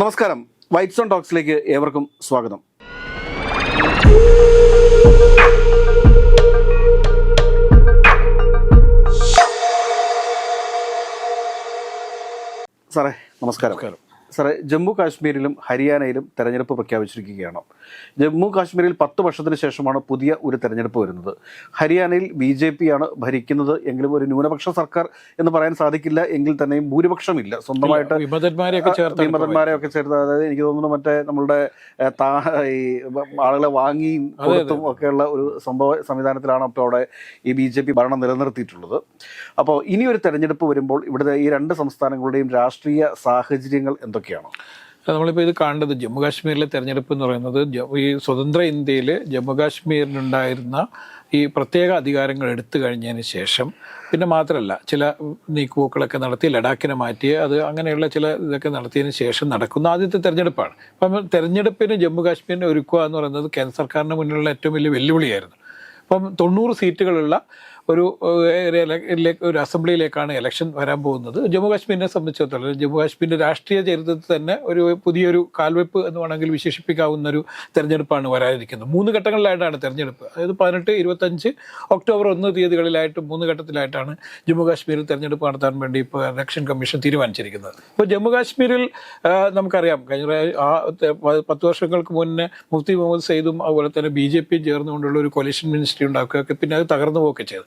നമസ്കാരം. White zone ടോക്സിലേക്ക് ഏവർക്കും സ്വാഗതം. സാറേ നമസ്കാരം. സാറേ ജമ്മു കാശ്മീരിലും ഹരിയാനയിലും തെരഞ്ഞെടുപ്പ് പ്രഖ്യാപിച്ചിരിക്കുകയാണ്. ജമ്മു കാശ്മീരിൽ പത്ത് വർഷത്തിന് ശേഷമാണ് പുതിയ ഒരു തെരഞ്ഞെടുപ്പ് വരുന്നത്. ഹരിയാനയിൽ ബി ജെ പി ആണ് ഭരിക്കുന്നത്. എങ്കിലും ഒരു ന്യൂനപക്ഷ സർക്കാർ എന്ന് പറയാൻ സാധിക്കില്ല. എങ്കിൽ തന്നെയും ഭൂരിപക്ഷമില്ല. സ്വന്തമായിട്ട് വിമതന്മാരെയൊക്കെ ചേർത്ത് അതായത് എനിക്ക് തോന്നുന്നു മറ്റേ നമ്മളുടെ താ ഈ ആളുകളെ വാങ്ങിയും കൊടുത്തും ഒക്കെയുള്ള ഒരു സംഭവ സംവിധാനത്തിലാണ് അപ്പോൾ അവിടെ ഈ ബി ജെ പി ഭരണം നിലനിർത്തിയിട്ടുള്ളത്. അപ്പോൾ ഇനി ഒരു തെരഞ്ഞെടുപ്പ് വരുമ്പോൾ ഇവിടുത്തെ ഈ രണ്ട് സംസ്ഥാനങ്ങളുടെയും രാഷ്ട്രീയ സാഹചര്യങ്ങൾ എന്തൊക്കെയാണ് നമ്മളിപ്പോൾ ഇത് കാണേണ്ടത് ജമ്മു കാശ്മീരിലെ തെരഞ്ഞെടുപ്പ് എന്ന് പറയുന്നത് ഈ സ്വതന്ത്ര ഇന്ത്യയിൽ ജമ്മു കാശ്മീരിലുണ്ടായിരുന്ന ഈ പ്രത്യേക അധികാരങ്ങൾ എടുത്തു കഴിഞ്ഞതിന് ശേഷം പിന്നെ മാത്രമല്ല ചില നീക്കുപോക്കളൊക്കെ നടത്തി ലഡാക്കിനെ മാറ്റി അത് അങ്ങനെയുള്ള ചില ഇതൊക്കെ നടത്തിയതിന് ശേഷം നടക്കുന്ന ആദ്യത്തെ തെരഞ്ഞെടുപ്പാണ്. അപ്പം തെരഞ്ഞെടുപ്പിന് ജമ്മു കാശ്മീരിനെ ഒരുക്കുക എന്ന് പറയുന്നത് കേന്ദ്ര സർക്കാരിന് മുന്നിലുള്ള ഏറ്റവും വലിയ വെല്ലുവിളിയായിരുന്നു. അപ്പം തൊണ്ണൂറ് സീറ്റുകളുള്ള ഒരു ഒരു അസംബ്ലിയിലേക്കാണ് ഇലക്ഷൻ വരാൻ പോകുന്നത്. ജമ്മു കാശ്മീരിനെ സംബന്ധിച്ചിടത്തോളം ജമ്മു കാശ്മീരിന്റെ രാഷ്ട്രീയ ചരിത്രത്തിൽ തന്നെ ഒരു പുതിയൊരു കാൽവെപ്പ് എന്ന് വേണമെങ്കിൽ വിശേഷിപ്പിക്കാവുന്ന ഒരു തെരഞ്ഞെടുപ്പാണ് വരാനിരിക്കുന്നത്. മൂന്ന് ഘട്ടങ്ങളിലായിട്ടാണ് തെരഞ്ഞെടുപ്പ്. അതായത് പതിനെട്ട് ഇരുപത്തഞ്ച് ഒക്ടോബർ ഒന്ന് തീയതികളിലായിട്ട് മൂന്ന് ഘട്ടത്തിലായിട്ടാണ് ജമ്മു കാശ്മീരിൽ തെരഞ്ഞെടുപ്പ് നടത്താൻ വേണ്ടി ഇപ്പോൾ ഇലക്ഷൻ കമ്മീഷൻ തീരുമാനിച്ചിരിക്കുന്നത്. ഇപ്പോൾ ജമ്മു കാശ്മീരിൽ നമുക്കറിയാം കഴിഞ്ഞ ആ പത്ത് വർഷങ്ങൾക്ക് മുന്നേ മുഫ്തി മുഹമ്മദ് സയ്യിദും അതുപോലെ തന്നെ ബി ജെ പിയും ചേർന്നുകൊണ്ടുള്ള ഒരു കൊലീഷൻ മിനിസ്ട്രി ഉണ്ടാക്കുകയൊക്കെ പിന്നെ അത് തകർന്നു പോവുകയൊക്കെ ചെയ്തു.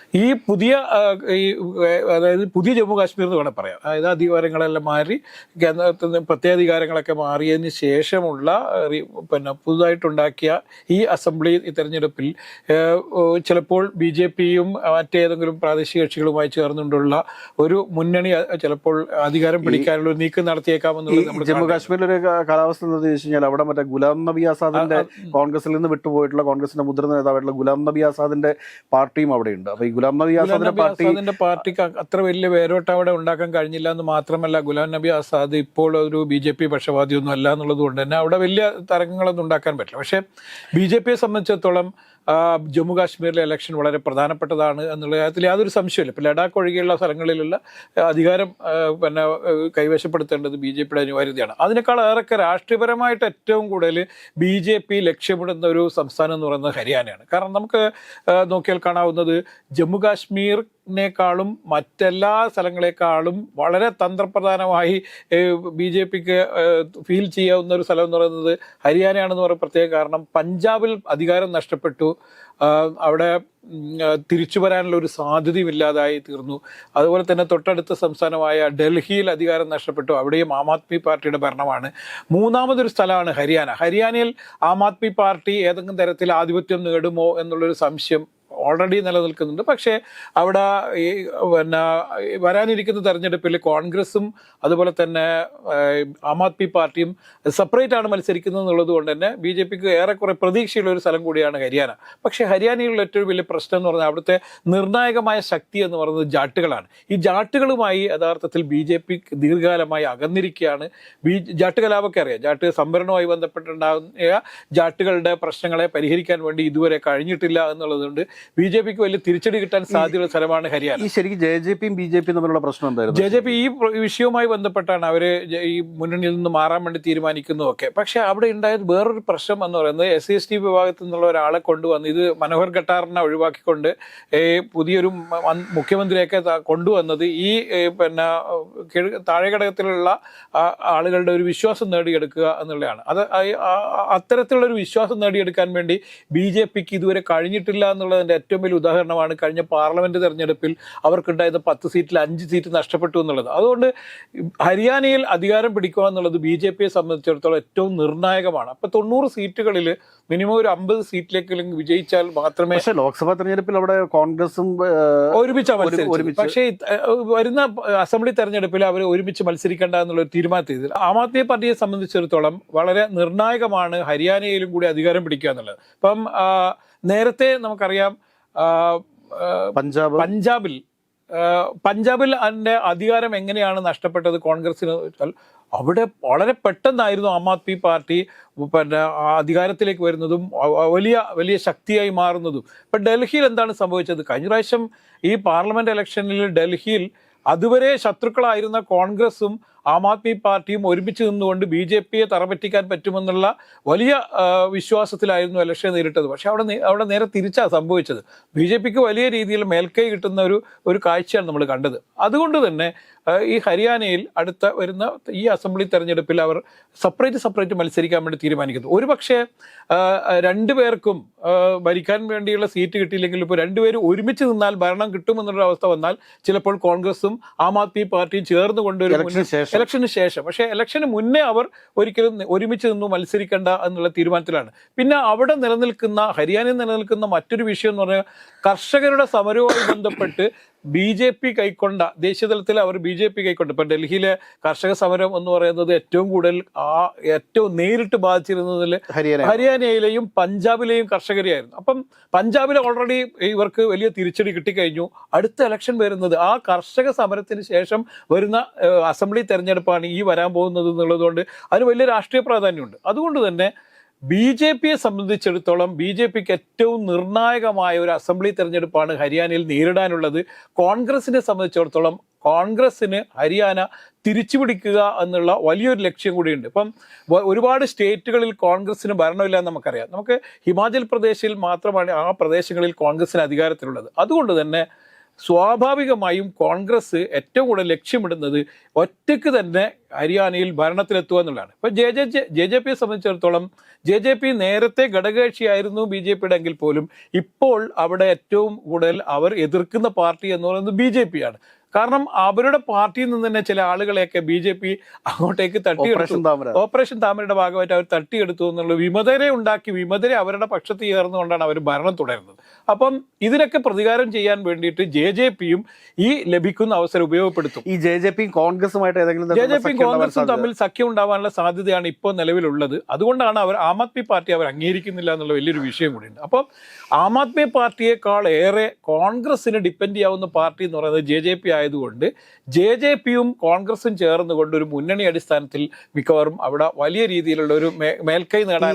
ഈ പുതിയ ഈ അതായത് പുതിയ ജമ്മു കാശ്മീർ എന്ന് വേണേൽ പറയാം. അതായത് അധികാരങ്ങളെല്ലാം മാറി കേന്ദ്രത്തിൽ നിന്ന് പ്രത്യേകാധികാരങ്ങളൊക്കെ മാറിയതിന് ശേഷമുള്ള പിന്നെ പുതുതായിട്ടുണ്ടാക്കിയ ഈ അസംബ്ലി തെരഞ്ഞെടുപ്പിൽ ചിലപ്പോൾ ബി ജെ പിയും മറ്റേതെങ്കിലും പ്രാദേശിക കക്ഷികളുമായി ചേർന്നുകൊണ്ടുള്ള ഒരു മുന്നണി ചിലപ്പോൾ അധികാരം പിടിക്കാനുള്ള ഒരു നീക്കം നടത്തിയേക്കാമെന്നുള്ളത് ജമ്മു കാശ്മീരിലെ ഒരു കാ- കാലാവസ്ഥ എന്താണെന്ന് വെച്ച് കഴിഞ്ഞാൽ അവിടെ മറ്റേ ഗുലാം നബി ആസാദിന്റെ കോൺഗ്രസിൽ നിന്ന് വിട്ടുപോയിട്ടുള്ള കോൺഗ്രസിന്റെ മുതിർന്ന നേതാവായിട്ടുള്ള ഗുലാം നബി ആസാദിന്റെ പാർട്ടിയും അവിടെയുണ്ട്. അപ്പൊ ഈ ഗുലാം നബി ആസാദിന്റെ പാർട്ടി ആസാദിന്റെ പാർട്ടിക്ക് അത്ര വലിയ വേരോട്ട് അവിടെ ഉണ്ടാക്കാൻ കഴിഞ്ഞില്ല എന്ന് മാത്രമല്ല ഗുലാം നബി ആസാദ് ഇപ്പോൾ ഒരു ബി ജെ പി പക്ഷപാതിയൊന്നും അല്ല എന്നുള്ളത് കൊണ്ട് തന്നെ അവിടെ വലിയ തരംഗങ്ങളൊന്നും ഉണ്ടാക്കാൻ പറ്റില്ല. പക്ഷേ ബി ജെ പിയെ സംബന്ധിച്ചിടത്തോളം ജമ്മു കാശ്മീരിലെ ഇലക്ഷൻ വളരെ പ്രധാനപ്പെട്ടതാണ് എന്നുള്ള കാര്യത്തിൽ യാതൊരു സംശയമില്ല ഇപ്പം ലഡാക്ക് ഒഴികെയുള്ള സ്ഥലങ്ങളിലുള്ള അധികാരം പിന്നെ കൈവശപ്പെടുത്തേണ്ടത് ബി ജെ പിയുടെ അനിവാര്യതയാണ്. അതിനേക്കാൾ ഏറെക്കെ രാഷ്ട്രീയപരമായിട്ട് ഏറ്റവും കൂടുതൽ ബി ജെ പി ലക്ഷ്യമിടുന്ന ഒരു സംസ്ഥാനം എന്ന് പറയുന്നത് ഹരിയാനയാണ്. കാരണം നമുക്ക് നോക്കിയാൽ കാണാവുന്നത് ജമ്മു കാശ്മീരിനേക്കാളും മറ്റെല്ലാ സ്ഥലങ്ങളെക്കാളും വളരെ തന്ത്രപ്രധാനമായി ബി ജെ പിക്ക് ഫീൽ ചെയ്യാവുന്ന ഒരു സ്ഥലം എന്ന് പറയുന്നത് ഹരിയാനയാണെന്ന് പറയുന്ന പ്രത്യേക കാരണം പഞ്ചാബിൽ അധികാരം നഷ്ടപ്പെട്ടു. അവിടെ തിരിച്ചു വരാനുള്ള ഒരു സാധ്യതയും ഇല്ലാതായി തീർന്നു. അതുപോലെ തന്നെ തൊട്ടടുത്ത സംസ്ഥാനമായ ഡൽഹിയിൽ അധികാരം നഷ്ടപ്പെട്ടു. അവിടെയും ആം ആദ്മി പാർട്ടിയുടെ ഭരണമാണ്. മൂന്നാമതൊരു സ്ഥലമാണ് ഹരിയാന. ഹരിയാനയിൽ ആം ആദ്മി പാർട്ടി ഏതെങ്കിലും തരത്തിൽ ആധിപത്യം നേടുമോ എന്നുള്ളൊരു സംശയം ഓൾറെഡി നിലനിൽക്കുന്നുണ്ട്. പക്ഷേ അവിടെ ഈ പിന്നെ വരാനിരിക്കുന്ന തെരഞ്ഞെടുപ്പിൽ കോൺഗ്രസും അതുപോലെ തന്നെ ആം ആദ്മി പാർട്ടിയും സെപ്പറേറ്റ് ആണ് മത്സരിക്കുന്നത് എന്നുള്ളത് കൊണ്ട് തന്നെ ബി ജെ പിക്ക് ഏറെക്കുറെ പ്രതീക്ഷയുള്ള ഒരു സ്ഥലം കൂടിയാണ് ഹരിയാന. പക്ഷേ ഹരിയാനയിലുള്ള ഏറ്റവും വലിയ പ്രശ്നം എന്ന് പറഞ്ഞാൽ അവിടുത്തെ നിർണായകമായ ശക്തി എന്ന് പറയുന്നത് ജാട്ടുകളാണ്. ഈ ജാട്ടുകളുമായി യഥാർത്ഥത്തിൽ ബി ജെ പി ദീർഘകാലമായി അകന്നിരിക്കുകയാണ്. ബി ജാട്ട് കലാപൊക്കെ അറിയാം. ജാട്ട് സംഭരണവുമായി ബന്ധപ്പെട്ടുണ്ടാകുന്ന ജാട്ടുകളുടെ പ്രശ്നങ്ങളെ പരിഹരിക്കാൻ വേണ്ടി ഇതുവരെ കഴിഞ്ഞിട്ടില്ല എന്നുള്ളതുകൊണ്ട് ബി ജെ പിക്ക് വലിയ തിരിച്ചടി കിട്ടാൻ സാധ്യതയുള്ള സ്ഥലമാണ് ഹരിയാന. ഈ ശരിക്കും ജെ ജെ പിയും ബി ജെ പിയും തമ്മിലുള്ള പ്രശ്നം എന്തായിരുന്നു? ജെ ജെ പി ഈ വിഷയവുമായി ബന്ധപ്പെട്ടാണ് അവർ ഈ മുന്നണിയിൽ നിന്ന് മാറാൻ വേണ്ടി തീരുമാനിക്കുന്നതൊക്കെ. പക്ഷെ അവിടെ ഉണ്ടായത് വേറൊരു പ്രശ്നം എന്ന് പറയുന്നത് എസ് സി എസ് ടി വിഭാഗത്തിൽ നിന്നുള്ള ഒരാളെ കൊണ്ടുവന്ന് ഇത് മനോഹർ ഘട്ടാറിനെ ഒഴിവാക്കിക്കൊണ്ട് പുതിയൊരു മുഖ്യമന്ത്രിയൊക്കെ കൊണ്ടുവന്നത് ഈ പിന്നെ താഴെഘടകത്തിലുള്ള ആളുകളുടെ ഒരു വിശ്വാസം നേടിയെടുക്കുക എന്നുള്ളതാണ്. അത് അത്തരത്തിലുള്ള ഒരു വിശ്വാസം നേടിയെടുക്കാൻ വേണ്ടി ബി ജെ പിക്ക് ഇതുവരെ കഴിഞ്ഞിട്ടില്ല എന്നുള്ളതിന്റെ ഏറ്റവും വലിയ ഉദാഹരണമാണ് കഴിഞ്ഞ പാർലമെന്റ് തെരഞ്ഞെടുപ്പിൽ അവർക്കുണ്ടായത് പത്ത് സീറ്റിൽ അഞ്ച് സീറ്റ് നഷ്ടപ്പെട്ടു എന്നുള്ളത്. അതുകൊണ്ട് ഹരിയാനയിൽ അധികാരം പിടിക്കുക എന്നുള്ളത് ബി ജെ പിയെ സംബന്ധിച്ചിടത്തോളം ഏറ്റവും നിർണായകമാണ്. അപ്പോൾ തൊണ്ണൂറ് സീറ്റുകളിൽ മിനിമം ഒരു അമ്പത് സീറ്റിലേക്ക് വിജയിച്ചാൽ മാത്രമേ പക്ഷേ ലോക്സഭാ തെരഞ്ഞെടുപ്പിൽ അവിടെ കോൺഗ്രസും ഒരുമിച്ച്. പക്ഷേ വരുന്ന അസംബ്ലി തെരഞ്ഞെടുപ്പിൽ അവർ ഒരുമിച്ച് മത്സരിക്കേണ്ട എന്നുള്ള ഒരു തീരുമാനത്തിൽ ആം ആദ്മി പാർട്ടിയെ സംബന്ധിച്ചിടത്തോളം വളരെ നിർണായകമാണ് ഹരിയാനയിലും കൂടി അധികാരം പിടിക്കുക എന്നുള്ളത് ഇപ്പം നേരത്തെ നമുക്കറിയാം പഞ്ചാബ് പഞ്ചാബിൽ പഞ്ചാബിൽ അതിന്റെ അധികാരം എങ്ങനെയാണ് നഷ്ടപ്പെട്ടത് കോൺഗ്രസിന് വെച്ചാൽ അവിടെ വളരെ പെട്ടെന്നായിരുന്നു ആം ആദ്മി പാർട്ടി പിന്നെ അധികാരത്തിലേക്ക് വരുന്നതും വലിയ വലിയ ശക്തിയായി മാറുന്നതും. ഇപ്പം ഡൽഹിയിൽ എന്താണ് സംഭവിച്ചത്? കഴിഞ്ഞ പ്രാവശ്യം ഈ പാർലമെന്റ് ഇലക്ഷനിൽ ഡൽഹിയിൽ അതുവരെ ശത്രുക്കളായിരുന്ന കോൺഗ്രസും ആം ആദ്മി പാർട്ടിയും ഒരുമിച്ച് നിന്നുകൊണ്ട് ബി ജെ പിയെ തറപറ്റിക്കാൻ പറ്റുമെന്നുള്ള വലിയ വിശ്വാസത്തിലായിരുന്നു ഇലക്ഷൻ നേരിട്ടത്. പക്ഷെ അവിടെ അവിടെ നേരെ തിരിച്ചാണ് സംഭവിച്ചത്. ബി ജെ പിക്ക് വലിയ രീതിയിൽ മേൽക്കൈ കിട്ടുന്ന ഒരു ഒരു കാഴ്ചയാണ് നമ്മൾ കണ്ടത്. അതുകൊണ്ട് തന്നെ ഈ ഹരിയാനയിൽ അടുത്ത വരുന്ന ഈ അസംബ്ലി തെരഞ്ഞെടുപ്പിൽ അവർ സെപ്പറേറ്റ് സെപ്പറേറ്റ് മത്സരിക്കാൻ വേണ്ടി തീരുമാനിക്കുന്നു. ഒരു പക്ഷേ രണ്ടു രണ്ടുപേർക്കും ഭരിക്കാൻ വേണ്ടിയുള്ള സീറ്റ് കിട്ടിയില്ലെങ്കിൽ ഇപ്പോൾ രണ്ടുപേരും ഒരുമിച്ച് നിന്നാൽ ഭരണം കിട്ടുമെന്നുള്ള അവസ്ഥ വന്നാൽ ചിലപ്പോൾ കോൺഗ്രസും ആം ആദ്മി പാർട്ടിയും ചേർന്ന് കൊണ്ടൊരു ഇലക്ഷന് ശേഷം ഇലക്ഷന് ശേഷം. പക്ഷേ ഇലക്ഷന് മുന്നേ അവർ ഒരിക്കലും ഒരുമിച്ച് നിന്ന് മത്സരിക്കേണ്ട എന്നുള്ള തീരുമാനത്തിലാണ്. പിന്നെ അവിടെ നിലനിൽക്കുന്ന ഹരിയാനയിൽ നിലനിൽക്കുന്ന മറ്റൊരു വിഷയം എന്ന് പറഞ്ഞാൽ കർഷകരുടെ സമരവുമായി ബന്ധപ്പെട്ട് ബി ജെ പി കൈക്കൊണ്ട ദേശീയ തലത്തിൽ അവർ ബി ജെ പി കൈക്കൊണ്ട്. ഇപ്പം ഡൽഹിയിലെ കർഷക സമരം എന്ന് പറയുന്നത് ഏറ്റവും കൂടുതൽ ആ ഏറ്റവും നേരിട്ട് ബാധിച്ചിരുന്നതിൽ ഹരിയാന ഹരിയാനയിലെയും പഞ്ചാബിലെയും കർഷകരെയായിരുന്നു. അപ്പം പഞ്ചാബിൽ ഓൾറെഡി ഇവർക്ക് വലിയ തിരിച്ചടി കിട്ടിക്കഴിഞ്ഞു. അടുത്ത ഇലക്ഷൻ വരുന്നത് ആ കർഷക സമരത്തിന് ശേഷം വരുന്ന അസംബ്ലി തെരഞ്ഞെടുപ്പാണ് ഈ വരാൻ പോകുന്നത് എന്നുള്ളതുകൊണ്ട് അതിന് വലിയ രാഷ്ട്രീയ പ്രാധാന്യമുണ്ട്. അതുകൊണ്ട് തന്നെ ബി ജെ പിയെ സംബന്ധിച്ചിടത്തോളം ബി ജെ പിക്ക് ഏറ്റവും നിർണായകമായ ഒരു അസംബ്ലി തെരഞ്ഞെടുപ്പാണ് ഹരിയാനയിൽ നേരിടാനുള്ളത്. കോൺഗ്രസിനെ സംബന്ധിച്ചിടത്തോളം കോൺഗ്രസിന് ഹരിയാന തിരിച്ചുപിടിക്കുക എന്നുള്ള വലിയൊരു ലക്ഷ്യം കൂടിയുണ്ട്. ഇപ്പം ഒരുപാട് സ്റ്റേറ്റുകളിൽ കോൺഗ്രസിന് ഭരണമില്ല എന്ന് നമുക്കറിയാം. നമുക്ക് ഹിമാചൽ പ്രദേശിൽ മാത്രമാണ് ആ പ്രദേശങ്ങളിൽ കോൺഗ്രസിന് അധികാരത്തിലുള്ളത്. അതുകൊണ്ട് തന്നെ സ്വാഭാവികമായും കോൺഗ്രസ് ഏറ്റവും കൂടുതൽ ലക്ഷ്യമിടുന്നത് ഒറ്റയ്ക്ക് തന്നെ ഹരിയാനയിൽ ഭരണത്തിലെത്തുക എന്നുള്ളതാണ്. ഇപ്പം ജെ ജെ ജെ ജെ പിയെ സംബന്ധിച്ചിടത്തോളം ജെ ജെ പി നേരത്തെ ഘടകകക്ഷിയായിരുന്നു ബി ജെ പിയുടെ എങ്കിൽ പോലും ഇപ്പോൾ അവിടെ ഏറ്റവും കൂടുതൽ അവർ എതിർക്കുന്ന പാർട്ടി എന്ന് പറയുന്നത് ബി ജെ പി ആണ്. കാരണം അവരുടെ പാർട്ടിയിൽ നിന്ന് തന്നെ ചില ആളുകളെയൊക്കെ ബി ജെ പി അങ്ങോട്ടേക്ക് തട്ടിയെടുത്തു. ഓപ്പറേഷൻ താമര. ഓപ്പറേഷൻ താമരയുടെ ഭാഗമായിട്ട് അവർ തട്ടിയെടുത്തു എന്നുള്ള വിമതരെ ഉണ്ടാക്കി വിമതരെ അവരുടെ പക്ഷത്ത് ചേർന്നുകൊണ്ടാണ് അവർ ഭരണം തുടരുന്നത്. അപ്പം ഇതിനൊക്കെ പ്രതികാരം ചെയ്യാൻ വേണ്ടിയിട്ട് ജെ ജെ പിയും ഈ ലഭിക്കുന്ന അവസരം ഉപയോഗപ്പെടുത്തും. ഈ ജെ ജെ പി കോൺഗ്രസുമായിട്ട് ഏതെങ്കിലും ജെ ജെ ഉണ്ടാവാൻ കോൺഗ്രസും തമ്മിൽ സഖ്യം ഉണ്ടാവാനുള്ള സാധ്യതയാണ് ഇപ്പോൾ നിലവിലുള്ളത്. അതുകൊണ്ടാണ് അവർ ആം ആദ്മി പാർട്ടി അവർ അംഗീകരിക്കുന്നില്ല എന്നുള്ള വലിയൊരു വിഷയം ഉണ്ട് അപ്പം ആം ആദ്മി പാർട്ടിയേക്കാൾ ഏറെ കോൺഗ്രസിന് ഡിപ്പെൻഡ് ചെയ്യാവുന്ന പാർട്ടി എന്ന് പറയുന്നത് ജെ ജെ പി ആയതുകൊണ്ട് ജെ ജെ പിയും കോൺഗ്രസും ചേർന്നുകൊണ്ട് ഒരു മുന്നണി അടിസ്ഥാനത്തിൽ മിക്കവാറും അവിടെ വലിയ രീതിയിലുള്ള ഒരു മേൽക്കൈ നേടാൻ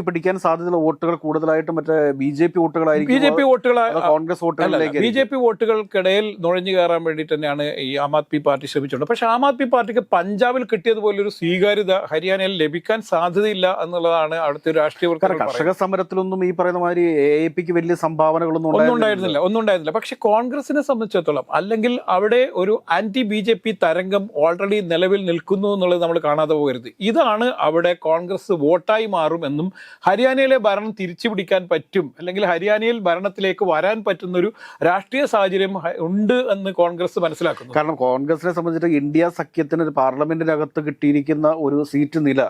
പിടിക്കാൻ സാധ്യതയുള്ള വോട്ടുകൾ കൂടുതലായിട്ടും മറ്റേ ബി ജെ പി വോട്ടുകളായിരിക്കും ബി ജെ പി വോട്ടുകൾ കോൺഗ്രസ് വോട്ടുകളിലേക്ക് ബി ജെ പി വോട്ടുകൾക്കിടയിൽ നുഴഞ്ഞു കയറാൻ വേണ്ടിയിട്ട് തന്നെയാണ് ഈ ആം ആദ്മി പാർട്ടി ശ്രമിച്ചിട്ടുണ്ട് പക്ഷെ ആം ആദ്മി പാർട്ടിക്ക് പഞ്ചാബിൽ കിട്ടിയതുപോലെ ഒരു സ്വീകാര്യത ഹരിയാനയിൽ ലഭിക്കാൻ സാധ്യതയില്ല എന്നുള്ളതാണ് അവിടുത്തെ രാഷ്ട്രീയ കർഷക സമരത്തിലൊന്നും ഈ പറയുന്ന മാതിരി എ എ പിക്ക് വലിയ സംഭാവനകളൊന്നും ഒന്നും. ഉണ്ടായിരുന്നില്ല ഒന്നും ഉണ്ടായിരുന്നില്ല. പക്ഷെ കോൺഗ്രസിനെ സംബന്ധിച്ചിടത്തോളം അല്ലെങ്കിൽ അവിടെ ഒരു ആന്റി ബി ജെ പി തരംഗം ഓൾറെഡി നിലവിൽ നിൽക്കുന്നു എന്നുള്ളത് നമ്മൾ കാണാതെ പോകരുത്. ഇതാണ് അവിടെ കോൺഗ്രസ് വോട്ടായി മാറുമെന്നും ഹരിയാനയിലെ ഭരണം തിരിച്ചു പിടിക്കാൻ പറ്റും അല്ലെങ്കിൽ ഹരിയാനയിൽ ഭരണത്തിലേക്ക് വരാൻ പറ്റുന്ന ഒരു രാഷ്ട്രീയ സാഹചര്യം ഉണ്ട് എന്ന് കോൺഗ്രസ് മനസ്സിലാക്കുന്നു. കാരണം കോൺഗ്രസിനെ സംബന്ധിച്ചിട്ട് ഇന്ത്യ സഖ്യത്തിന് ഒരു പാർലമെന്റിനകത്ത് കിട്ടിയിരിക്കുന്ന ഒരു സീറ്റ് നില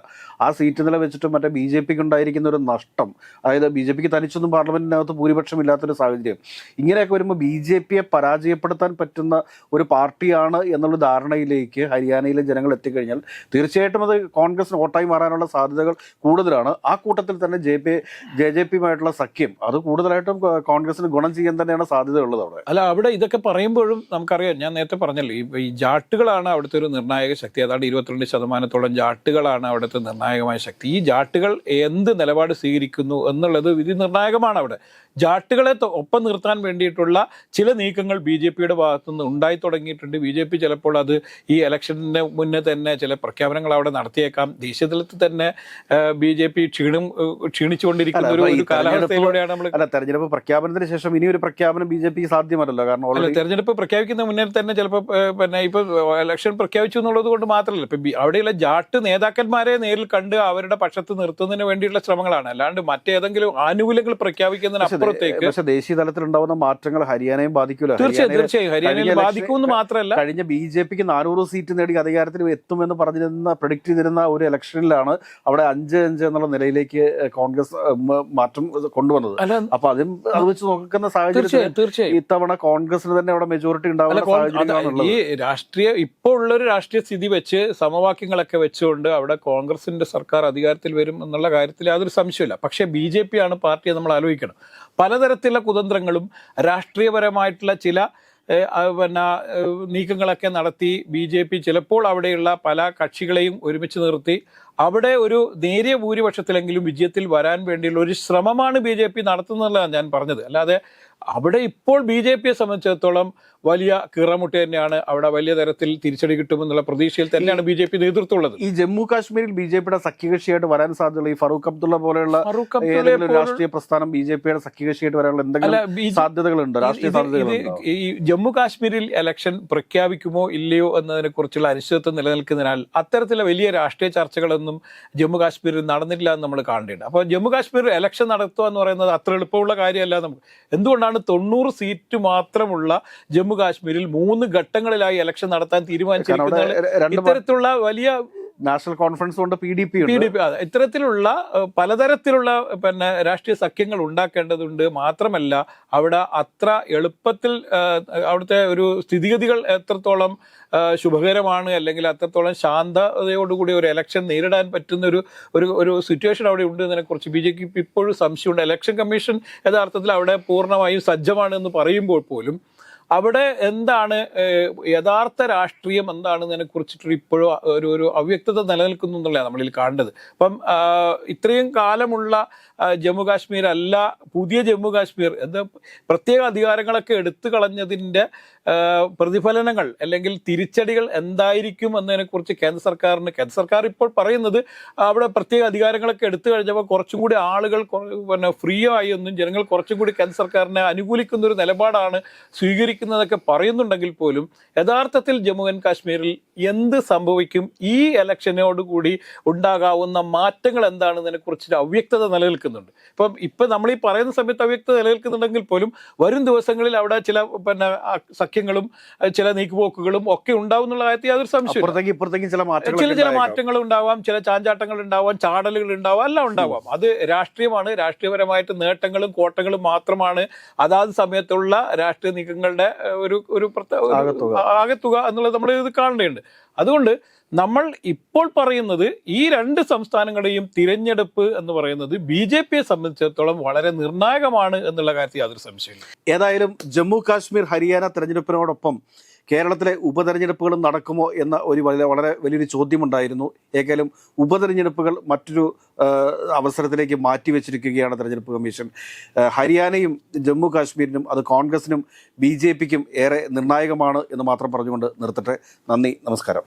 ആ സീറ്റ് നില വെച്ചിട്ട് മറ്റേ ബി ജെ പിക്ക് ഉണ്ടായിരിക്കുന്ന ഒരു നഷ്ടം അതായത് ബി ജെ പിക്ക് തനിച്ചൊന്നും പാർലമെന്റിനകത്ത് ഭൂരിപക്ഷം ഇല്ലാത്തൊരു സാഹചര്യം. ഇങ്ങനെയൊക്കെ വരുമ്പോൾ ബി ജെ പിയെ പരാജയപ്പെടുത്താൻ പറ്റുന്ന ഒരു പാർട്ടിയാണ് എന്നുള്ള ധാരണയിലേക്ക് ഹരിയാനയിലെ ജനങ്ങൾ എത്തിക്കഴിഞ്ഞാൽ തീർച്ചയായിട്ടും അത് കോൺഗ്രസിന് ഓട്ടായി മാറാനുള്ള സാധ്യതകൾ കൂടുതലാണ്. ആ കൂട്ടത്തിൽ തന്നെ ജെ പി ജെ ജെ പിയുമായിട്ടുള്ള സഖ്യം അത് കൂടുതലായിട്ടും കോൺഗ്രസിന് ഗുണം ചെയ്യാൻ തന്നെയാണ് സാധ്യത ഉള്ളത് അവിടെ. അല്ല അവിടെ ഇതൊക്കെ പറയുമ്പോഴും നമുക്കറിയാം ഞാൻ നേരത്തെ പറഞ്ഞല്ലോ ഈ ജാട്ടുകളാണ് അവിടുത്തെ ഒരു നിർണായക ശക്തി. അതാണ്ട് ഇരുപത്തിരണ്ട് ശതമാനത്തോളം ജാട്ടുകളാണ് അവിടുത്തെ നിർണായകമായ ശക്തി. ഈ ജാട്ടുകൾ എന്ത് നിലപാട് സ്വീകരിക്കുന്നു എന്നുള്ളത് വിധി നിർണായകമാണ് അവിടെ. ജാട്ടുകളെ ഒപ്പം നിർത്താൻ വേണ്ടിയിട്ടുള്ള ചില നീക്കങ്ങൾ ബി ജെ ഭാഗത്തുനിന്ന് ഉണ്ടായി തുടങ്ങിയിട്ടുണ്ട്. ബി ജെ പി ചിലപ്പോൾ അത് ഈ ഇലക്ഷന് മുന്നേ തന്നെ ചില പ്രഖ്യാപനങ്ങൾ അവിടെ നടത്തിയേക്കാം. ദേശീയതലത്തിൽ തന്നെ ബി ജെ പി ക്ഷീണം ക്ഷീണിച്ചുകൊണ്ടിരിക്കുന്ന ഒരു കാലാവസ്ഥയിലൂടെയാണ് നമ്മൾ അല്ല തെരഞ്ഞെടുപ്പ് പ്രഖ്യാപനത്തിന് ശേഷം ഇനി ഒരു പ്രഖ്യാപനം ബി ജെ പി സാധ്യമല്ലല്ലോ? കാരണം തെരഞ്ഞെടുപ്പ് പ്രഖ്യാപിക്കുന്ന മുന്നേ തന്നെ ചിലപ്പോൾ പിന്നെ ഇപ്പൊ ഇലക്ഷൻ പ്രഖ്യാപിച്ചു എന്നുള്ളത് കൊണ്ട് മാത്രമല്ല ഇപ്പൊ അവിടെയുള്ള ജാട്ട് നേതാക്കന്മാരെ നേരിൽ കണ്ട് അവരുടെ പക്ഷത്ത് നിർത്തുന്നതിന് വേണ്ടിയുള്ള ശ്രമങ്ങളാണ്. അല്ലാണ്ട് മറ്റേതെങ്കിലും ആനുകൂല്യങ്ങൾ പ്രഖ്യാപിക്കുന്നതിനപ്പുറത്തേക്ക് പക്ഷേ ദേശീയ തലത്തിൽ ഉണ്ടാവുന്ന മാറ്റങ്ങൾ ഹരിയാനയും ബാധിക്കില്ല തീർച്ചയായും ഹരിയാനയിലെ തീർച്ചയായും. ഹരിയാനയിൽ ബാധിക്കുമെന്ന് മാത്രമല്ല. കഴിഞ്ഞ ബി ജെ പിക്ക് നാനൂറ് സീറ്റ് നേടി അധികാരത്തിൽ എത്തുമെന്ന് പറഞ്ഞിരുന്ന പ്രൊഡിക്ട് ചെയ്തിരുന്ന ഒരു ഇലക്ഷനിലാണ് അവിടെ അഞ്ച് അഞ്ച് എന്നുള്ള നിലയിലേക്ക് കോൺഗ്രസ് മാറ്റം കൊണ്ടുവന്നത്. അപ്പൊ അതും അത് വെച്ച് നോക്കുന്ന സാഹചര്യം തീർച്ചയായും ഇത്തവണ കോൺഗ്രസിന് തന്നെ അവിടെ മെജോറിറ്റി ഉണ്ടാവുന്ന ഈ രാഷ്ട്രീയ ഇപ്പോൾ ഉള്ളൊരു രാഷ്ട്രീയ സ്ഥിതി വെച്ച് സമവാക്യങ്ങളൊക്കെ വെച്ചുകൊണ്ട് അവിടെ കോൺഗ്രസിന്റെ സർക്കാർ അധികാരത്തിൽ വരും എന്നുള്ള കാര്യത്തിൽ യാതൊരു സംശയമില്ല പക്ഷേ ബി ജെ പി ആണ് പാർട്ടിയെ നമ്മൾ ആലോചിക്കണം. പലതരത്തിലുള്ള കുതന്ത്രങ്ങളും രാഷ്ട്രീയപരമായിട്ടുള്ള ചില പിന്നെ നീക്കങ്ങളൊക്കെ നടത്തി ബി ജെ പി ചിലപ്പോൾ അവിടെയുള്ള പല കക്ഷികളെയും ഒരുമിച്ച് നിർത്തി അവിടെ ഒരു നേരിയ ഭൂരിപക്ഷത്തിലെങ്കിലും വിജയത്തിൽ വരാൻ വേണ്ടിയുള്ള ഒരു ശ്രമമാണ് ബി ജെ പി നടത്തുന്നതെന്നാണ് ഞാൻ പറഞ്ഞത്. അല്ലാതെ അവിടെ ഇപ്പോൾ ബി ജെ പിയെ സംബന്ധിച്ചിടത്തോളം വലിയ കീറമുട്ടി തന്നെയാണ് അവിടെ വലിയ തരത്തിൽ തിരിച്ചടി കിട്ടുമെന്നുള്ള പ്രതീക്ഷയിൽ തന്നെയാണ് ബി ജെ പി നേതൃത്വം ഉള്ളത് ഈ ജമ്മു കാശ്മീരിൽ ബി ജെ പിയുടെ സഖ്യകക്ഷിയായിട്ട് വരാൻ സാധ്യതയുള്ള ഈ ഫറൂഖ് അബ്ദുള്ള പോലെയുള്ള രാഷ്ട്രീയ പ്രസ്ഥാനം ബി ജെ പിയുടെ സഖ്യകക്ഷിയായിട്ട് വരാനുള്ള എന്തെങ്കിലും സാധ്യതകളുണ്ട്? രാഷ്ട്രീയ ഇത് ഈ ജമ്മു കാശ്മീരിൽ എലക്ഷൻ പ്രഖ്യാപിക്കുമോ ഇല്ലയോ എന്നതിനെ കുറിച്ചുള്ള അനിശ്ചിതത്വം നിലനിൽക്കുന്നതിനാൽ അത്തരത്തിലുള്ള വലിയ രാഷ്ട്രീയ ചർച്ചകളൊന്നും ജമ്മു കാശ്മീരിൽ നടന്നിട്ടില്ല എന്ന് നമ്മൾ കാണേണ്ടത് അപ്പോൾ ജമ്മു കാശ്മീരിൽ ഇലക്ഷൻ നടത്തുക എന്ന് പറയുന്നത് അത്ര എളുപ്പമുള്ള കാര്യമല്ല നമുക്ക്. എന്തുകൊണ്ടാണ് തൊണ്ണൂറ് സീറ്റ് മാത്രമുള്ള ജമ്മു കാശ്മീരിൽ മൂന്ന് ഘട്ടങ്ങളിലായി ഇലക്ഷൻ നടത്താൻ തീരുമാനിച്ചിരിക്കുന്നത്? ഇത്തരത്തിലുള്ള വലിയ നാഷണൽ കോൺഫറൻസ് കൊണ്ട് P D P P D P ഇത്തരത്തിലുള്ള പലതരത്തിലുള്ള പിന്നെ രാഷ്ട്രീയ സഖ്യങ്ങൾ ഉണ്ടാക്കേണ്ടതുണ്ട് മാത്രമല്ല അവിടെ അത്ര എളുപ്പത്തിൽ അവിടുത്തെ ഒരു സ്ഥിതിഗതികൾ എത്രത്തോളം ശുഭകരമാണ് അല്ലെങ്കിൽ അത്രത്തോളം ശാന്തതയോടുകൂടി ഒരു എലക്ഷൻ നേരിടാൻ പറ്റുന്ന ഒരു ഒരു ഒരു സിറ്റുവേഷൻ അവിടെ ഉണ്ട് എന്നതിനെ കുറിച്ച് ബി ജെ പി ഇപ്പോഴും സംശയമുണ്ട്. എലക്ഷൻ കമ്മീഷൻ യഥാർത്ഥത്തിൽ അവിടെ പൂർണമായും സജ്ജമാണ് എന്ന് പറയുമ്പോൾ പോലും അവിടെ എന്താണ് യഥാർത്ഥ രാഷ്ട്രീയം എന്താണെന്നതിനെ കുറിച്ചിട്ട് ഇപ്പോഴും ഒരു ഒരു അവ്യക്തത നിലനിൽക്കുന്നു എന്നുള്ളതാണ് നമ്മളിൽ കാണേണ്ടത്. അപ്പം ഇത്രയും കാലമുള്ള ജമ്മു കാശ്മീർ അല്ല പുതിയ ജമ്മു കാശ്മീർ എന്താ പ്രത്യേക അധികാരങ്ങളൊക്കെ എടുത്തു കളഞ്ഞതിന്റെ പ്രതിഫലനങ്ങൾ അല്ലെങ്കിൽ തിരിച്ചടികൾ എന്തായിരിക്കും എന്നതിനെക്കുറിച്ച് കേന്ദ്ര സർക്കാരിന് കേന്ദ്ര സർക്കാർ ഇപ്പോൾ പറയുന്നത് അവിടെ പ്രത്യേക അധികാരങ്ങളൊക്കെ എടുത്തു കഴിഞ്ഞപ്പോൾ കുറച്ചും കൂടി ആളുകൾ പിന്നെ ഫ്രീ ആയി ഒന്നും ജനങ്ങൾ കുറച്ചും കൂടി കേന്ദ്ര സർക്കാരിനെ അനുകൂലിക്കുന്ന ഒരു നിലപാടാണ് സ്വീകരിക്കുന്നതൊക്കെ പറയുന്നുണ്ടെങ്കിൽ പോലും യഥാർത്ഥത്തിൽ ജമ്മു ആൻഡ് കാശ്മീരിൽ എന്ത് സംഭവിക്കും? ഈ ഇലക്ഷനോടുകൂടി ഉണ്ടാകാവുന്ന മാറ്റങ്ങൾ എന്താണെന്നതിനെ കുറിച്ച് അവ്യക്തത നിലനിൽക്കുന്നുണ്ട്. ഇപ്പം ഇപ്പം നമ്മൾ ഈ പറയുന്ന സമയത്ത് അവ്യക്തത നിലനിൽക്കുന്നുണ്ടെങ്കിൽ പോലും വരും ദിവസങ്ങളിൽ അവിടെ ചില പിന്നെ ആ, സഖ്യങ്ങളും ചില നീക്കുപോക്കുകളും ഒക്കെ ഉണ്ടാവും എന്നുള്ള കാര്യത്തിൽ യാതൊരു സംശയം ഇപ്പുറത്തേക്ക് ചില മാറ്റങ്ങൾ ചില ചില മാറ്റങ്ങൾ ഉണ്ടാവാം ചില ചാഞ്ചാട്ടങ്ങൾ ഉണ്ടാവാം ചാടലുകൾ ഉണ്ടാവാം എല്ലാം ഉണ്ടാവാം. അത് രാഷ്ട്രീയമാണ്. രാഷ്ട്രീയപരമായിട്ട് നേട്ടങ്ങളും കോട്ടങ്ങളും മാത്രമാണ് അതാത് സമയത്തുള്ള രാഷ്ട്രീയ നീക്കങ്ങളുടെ ഒരു ഒരു. ആകത്തുക എന്നുള്ളത് നമ്മൾ ഇത് കാണേണ്ടതുണ്ട്. അതുകൊണ്ട് നമ്മൾ ഇപ്പോൾ പറയുന്നത് ഈ രണ്ട് സംസ്ഥാനങ്ങളുടെയും തിരഞ്ഞെടുപ്പ് എന്ന് പറയുന്നത് ബി ജെ പിയെ സംബന്ധിച്ചിടത്തോളം വളരെ നിർണായകമാണ് എന്നുള്ള കാര്യത്തിൽ യാതൊരു സംശയമില്ല ഏതായാലും ജമ്മു കാശ്മീർ ഹരിയാന തെരഞ്ഞെടുപ്പിനോടൊപ്പം കേരളത്തിലെ ഉപതെരഞ്ഞെടുപ്പുകളും നടക്കുമോ എന്ന ഒരു വളരെ വളരെ വലിയൊരു ചോദ്യമുണ്ടായിരുന്നു. ഏതായാലും ഉപതെരഞ്ഞെടുപ്പുകൾ മറ്റൊരു അവസരത്തിലേക്ക് മാറ്റിവെച്ചിരിക്കുകയാണ് തെരഞ്ഞെടുപ്പ് കമ്മീഷൻ. ഹരിയാനയും ജമ്മു കാശ്മീരിനും അത് കോൺഗ്രസിനും ബി ഏറെ നിർണായകമാണ് എന്ന് മാത്രം പറഞ്ഞുകൊണ്ട് നിർത്തട്ടെ. നന്ദി നമസ്കാരം.